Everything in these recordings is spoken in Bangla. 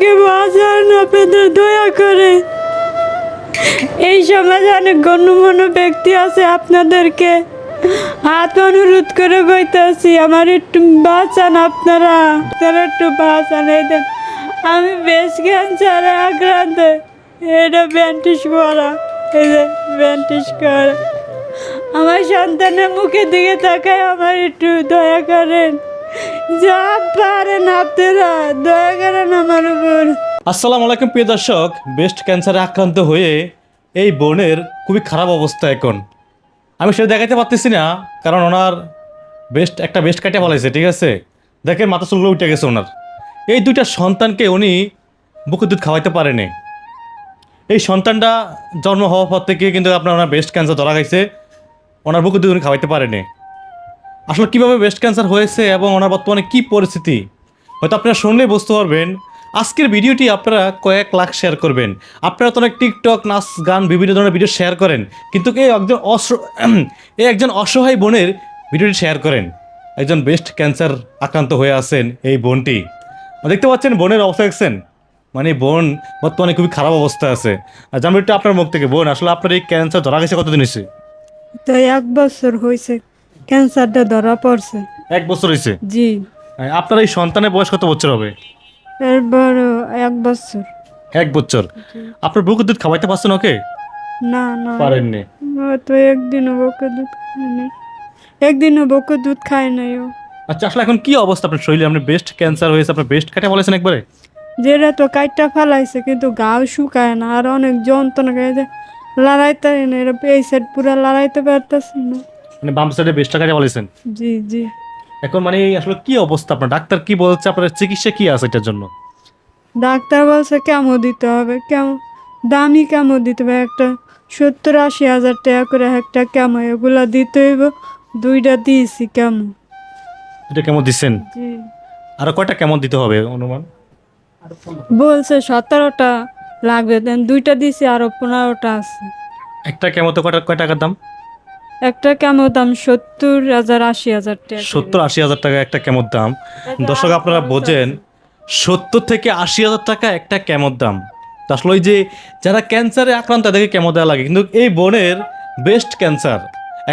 আমাকে বাঁচান, আপনাদের দয়া করে। এই সমাজে অনেক গণ্যমান্য ব্যক্তি আছে আপনাদেরকে। হাত অনুরোধ করে বইতেছি আমার একটু বাঁচান আপনারা। আপনারা একটু বাঁচান, এই দেন। আমি বেশ ক্যান্সারে আক্রান্ত। এটা ব্যান্টিস করা, এই যে ব্যান্টিস করা। আমার সন্তানের মুখের দিকে তাকায়, আমার একটু দয়া করেন। যা পারেন আপনারা দয়া করেন আমার উপর আসসালামু আলাইকুম, প্রিয় দর্শক। ব্রেস্ট ক্যান্সারে আক্রান্ত হয়ে এই বোনের খুবই খারাপ অবস্থা এখন। আমি সেটা দেখাতে পারতেছি না, কারণ ওনার বেস্ট একটা বেস্ট কাটিয়ে ফেলাইছে, ঠিক আছে? দেখেন, মাথা চুলগুলো উঠে গেছে ওনার। এই দুইটা সন্তানকে উনি বুকের দুধ খাওয়াইতে পারেনি। এই সন্তানটা জন্ম হওয়ার পর থেকে কিন্তু আপনার ওনার ব্রেস্ট ক্যান্সার ধরা গেছে ওনার বুকের দুধ উনি খাওয়াইতে পারেনি। আসলে কীভাবে ব্রেস্ট ক্যান্সার হয়েছে এবং ওনার বর্তমানে কী পরিস্থিতি, হয়তো আপনারা শুনলেই বুঝতে পারবেন। আজকের ভিডিওটি আপনারা কয়েক লাখ শেয়ার করবেন। আপনারা তো অনেক টিকটক নাচ, গান, বিভিন্ন ধরনের ভিডিও শেয়ার করেন। কিন্তু এই একজন অস এই একজন অসহায় বোনের ভিডিওটি শেয়ার করেন। একজন ব্রেস্ট ক্যান্সার আক্রান্ত হয়ে আছেন এই বোনটি। দেখতে পাচ্ছেন বোনের অবস্থা দেখছেন? মানে বোন বর্তমানে খুবই খারাপ অবস্থা আছে। আর জানব একটু আপনার মুখ থেকে। বোন, আসলে আপনার এই ক্যান্সার ধরা গেছে কতদিন হয়েছে? তো এক বছর হয়েছে। ক্যান্সারটা ধরা পড়ছে। এক বছর হয়েছে জি। আপনার এই সন্তানের বয়স কত বছর হবে? এরপর এক বছর। এক বছর। আপনার বুকের দুধ খাওয়াইতে পারছেন ওকে? না না। পারেননি। ও তো একদিনও বকে দুধ খায় নাই। একদিনও বকে দুধ খায় নাই ও। আচ্ছা আসলে এখন কি অবস্থা আপনার শরীরে? আপনি বেস্ট ক্যান্সার হয়েছে আপনার বেস্ট কাটে বলেছেন একবারে? যেটা তো কাইটটা ফেলাইছে কিন্তু গাও শুকায় না আর অনেক যন্ত্রণা করে যে লড়াইতে এরা এই সাইড পুরো লড়াইতে পারতেছি না। মানে বাম সাইডে বেস্ট কাটে বলেছেন। জি জি। এখন মানে আসলে কি অবস্থা আপনার? ডাক্তার কি বলছে? আপনার চিকিৎসা কি আছে এটার জন্য? ডাক্তার বলছে কেমো দিতে হবে? কেমন দামি কেমো দিতে হবে? একটা সত্তর আশি হাজার টাকা করে একটা কেমো এগুলো দিতে হইব। দুইটা দিয়েছি কেমো এটা কেমন দিচ্ছেন? জি। আরও কয়টা কেমন দিতে হবে অনুমান? বলছে সতেরোটা লাগবে দেন দুইটা দিছি আরও পনেরোটা আছে। একটা কেমন তো কয়টা কয় টাকার দাম? একটা কেমো দাম? সত্তর হাজার আশি হাজার টাকা সত্তর আশি হাজার টাকা একটা কেমন দাম? দর্শক আপনারা বোঝেন সত্তর থেকে আশি হাজার টাকা একটা কেমন দাম? আসলে ওই যে যারা ক্যান্সারে আক্রান্ত তাদেরকে কেমো দেওয়া লাগে? কিন্তু এই বোনের বেস্ট ক্যান্সার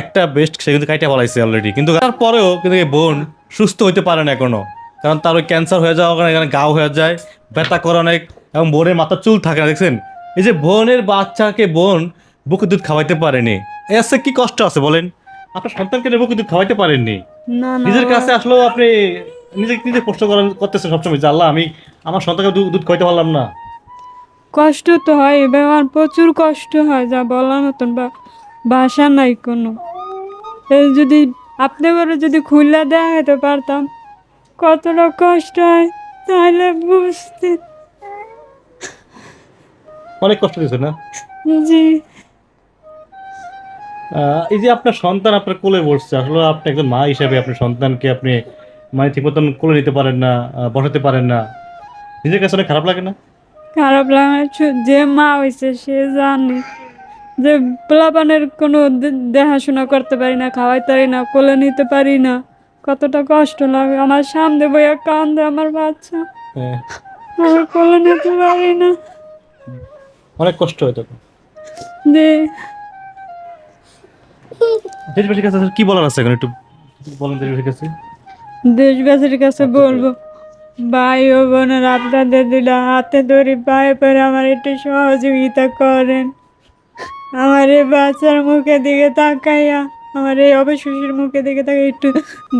একটা বেস্ট সে কিন্তু কাইটা বলাইছে অলরেডি কিন্তু তারপরেও কিন্তু এই বোন সুস্থ হইতে পারে না এখনও। কারণ তার ওই ক্যান্সার হয়ে যাওয়ার কারণে এখানে গাও হয়ে যায় ব্যথা করে অনেক এবং বোনের মাথা চুল থাকে না দেখছেন? এই যে বোনের বাচ্চাকে বোন বুকে দুধ খাওয়াইতে পারেনি এর আছে কি কষ্ট আছে বলেন? আপনার সন্তানকে বুকে দুধ খাওয়াইতে পারেননি। না না। নিজের কাছে আসলেও আপনি নিজেকে নিজে প্রশ্ন করেন করতেছেন সবসময়। যে আল্লাহ আমি আমার সন্তানকে দুধ দুধ খাইতে পারলাম না। কষ্ট তো হয় এবার আমার প্রচুর কষ্ট হয় যা বলার মতন বা ভাষা নাই কোনো। এই যদি আপনি করে যদি খুলে দেখাতে পারতাম কতটা কষ্ট হয় তাহলে বুঝতে অনেক কষ্ট দিয়েছে না? জি। এই যে আপনার সন্তান আপনার কোলে বসছে আসলে আপনি একজন মা হিসাবে আপনার সন্তানকে আপনি মানে ঠিক মতন কোলে নিতে পারেন না বসাতে পারেন না। নিজের কাছে অনেক খারাপ লাগে না? খারাপ লাগে যে মা হয়েছে সে জানে যে পোলাপানের কোনো দেখাশোনা করতে পারি না খাওয়াইতে পারি না কোলে নিতে পারি না। কতটা কষ্ট লাগে আমার সামনে বইয়া কান্দে আমার বাচ্চা। হ্যাঁ, কোলে নিতে পারি না। অনেক কষ্ট হয় তখন। যে দেশবাসীর কাছে কি বলার আছে এখন? একটু বলেন দেশবাসীর কাছে। দেশবাসীর কাছে বলব ভাই ও বোনের আপনাদের দিলে হাতে ধরে পায়ে পরে আমার একটু সহযোগিতা করেন। আমার এই বাচ্চার মুখে দিকে তাকাইয়া আমার এই অবশেষের মুখে দিকে তাকে একটু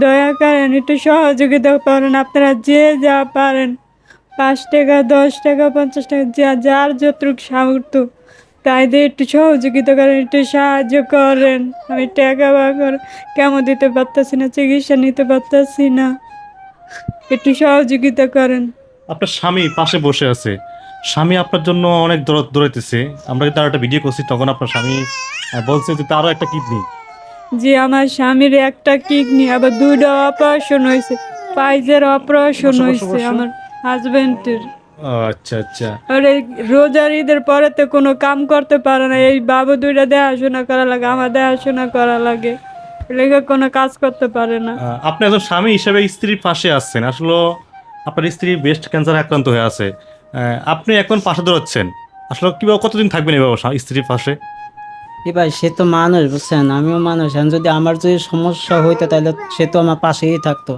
দয়া করেন একটু সহযোগিতা করেন। আপনারা যে যা পারেন পাঁচ টাকা দশ টাকা পঞ্চাশ টাকা যা যার যতটুকু সামর্থ্য তাই দিয়ে একটু সহযোগিতা করেন একটু সাহায্য করেন। আমি টাকা বা করে কেমন দিতে পারতেছি না চিকিৎসা নিতে পারতেছি না। একটু সহযোগিতা করেন। আপনার স্বামী পাশে বসে আছে। স্বামী আপনার জন্য অনেক দৌড়- দৌড়াইতেছে। আমরা তার একটা ভিডিও করছি তখন আপনার স্বামী বলছে যে তারও একটা কিডনি। যে আমার স্বামীর একটা কিডনি আবার দুইটা অপারেশন হয়েছে। পাইজের অপারেশন হয়েছে আমার হাজবেন্ডের আচ্ছা আচ্ছা। আর রোজার ঈদের পরে তো কোনো কাম করতে পারে না। এই বাবু দুইটা দেখাশোনা করা লাগে আমার দেখাশোনা করা লাগে। লেগে কোনো কাজ করতে পারে না। আপনি একজন স্বামী হিসেবে স্ত্রীর পাশে আসছেন আসলে আপনার স্ত্রী ব্রেস্ট ক্যান্সার আক্রান্ত হয়ে আছে। আপনি এখন পাশে দৌড়াচ্ছেন। আসলে কীভাবে কতদিন থাকবেন এভাবে স্ত্রীর পাশে? এ ভাই সে তো মানুষ বুঝছেন? আমিও মানুষ। যদি আমার যদি সমস্যা হইতো তাহলে সে তো আমার পাশেই থাকতো।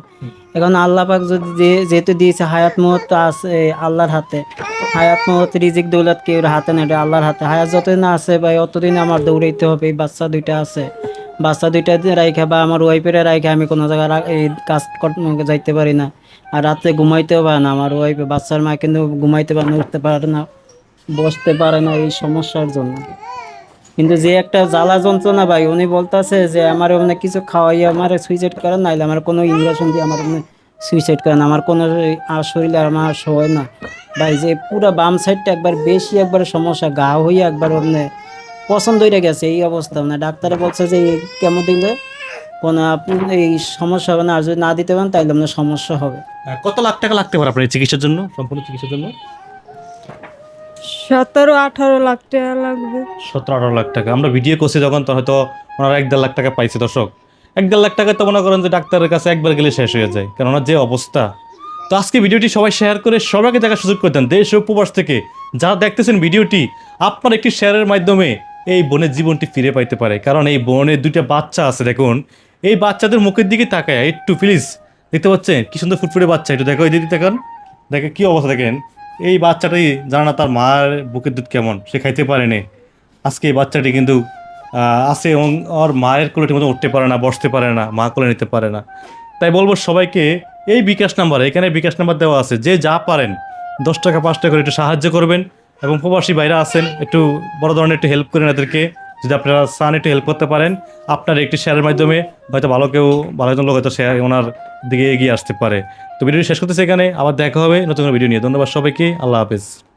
এখন আল্লাহ পাক যদি যেহেতু দিয়েছে হায়াত মহত আছে আল্লাহর হাতে, হায়াত মহত রিজিক, দৌলত কেউ হাতে এটা আল্লাহর হাতে। হায়াত যতদিন আছে ভাই, অতদিন আমার দৌড়াইতে হবে, এই বাচ্চা দুইটা আছে। বাচ্চা দুইটা রাইখা বা আমার ওয়াইফের রাইখা, আমি কোনো জায়গায় এই কাজ যাইতে পারি না। আর রাতে ঘুমাইতেও পারে না আমার ওয়াইফে বাচ্চার মা কিন্তু ঘুমাইতে পারে না, উঠতে পারে না, বসতে পারে না এই সমস্যার জন্য। কিন্তু যে একটা জ্বালা যন্ত্রণা ভাই, উনি বলতেছে যে, আমার অন্য কিছু খাওয়াই আমার সুইসাইড করেন, নাইলে আমার কোনো ইঞ্জেকশন দিয়ে আমার সুইসাইড করেন। আমার কোনো শরীরে আমার সয় না ভাই, যে পুরো বাম সাইডটা একবার বেশি একবার সমস্যা, গা হয়ে একবার অন্য পছন্দ হয়ে গেছে, এই অবস্থা। মানে ডাক্তারে বলছে যে কেমন দিলে কোনো আপনি এই সমস্যা হবে না, আর যদি না দিতে পারেন, তাইলে আপনার সমস্যা হবে। কত লাখ টাকা লাগতে পারে আপনার চিকিৎসার জন্য, সম্পূর্ণ চিকিৎসার জন্য? সতেরো, আঠারো লাখ টাকা লাগবে। সতেরো, আঠারো লাখ টাকা। আমরা ভিডিও করছি যখন, তো হয়তো ওনারা এক দেড় লাখ টাকা পাইছে, দর্শক। এক দেড় লাখ টাকা তো মনে করেন যে ডাক্তারের কাছে একবার গেলে শেষ হয়ে যায়। কারণ ওনার যে অবস্থা। তো আজকে ভিডিওটি সবাই শেয়ার করে সবাইকে দেখার সুযোগ করে দেন দেশ উপবাস থেকে। যারা দেখতেছেন ভিডিওটি আপনার একটি শেয়ারের মাধ্যমে এই বোনের জীবনটি ফিরে পাইতে পারে। কারণ এই বোনের দুইটা বাচ্চা আছে, দেখুন। এই বাচ্চাদের মুখের দিকে তাকায়, একটু প্লিজ দেখতে পাচ্ছেন? কি সুন্দর ফুটফুটে বাচ্চা, একটু দেখো এই দিদি, দেখেন। দেখে কি অবস্থা দেখেন। এই বাচ্চাটাই জানা না তার মার বুকের দুধ কেমন, সে খাইতে পারেনি আজকে এই বাচ্চাটি কিন্তু আছে এবং ওর মায়ের কোলে মতো উঠতে পারে না, বসতে পারে না, মা কোলে নিতে পারে না। তাই বলব সবাইকে, এই বিকাশ নাম্বার, এখানে বিকাশ নাম্বার দেওয়া আছে, যে যা পারেন, দশ টাকা, পাঁচ টাকা করে একটু সাহায্য করবেন এবং প্রবাসী বাইরে আছেন, একটু বড় ধরনের একটু হেল্প করেন এদেরকে, যদি আপনারা সান একটু হেল্প করতে পারেন, আপনার একটি শেয়ারের মাধ্যমে হয়তো ভালো কেউ, ভালো একজন লোক হয়তো শেয়ার ওনার দিকে এগিয়ে আসতে পারে। তো ভিডিওটি শেষ করতেছে এখানে, আবার দেখা হবে নতুন ভিডিও নিয়ে। ধন্যবাদ সবাইকে, আল্লাহ হাফেজ।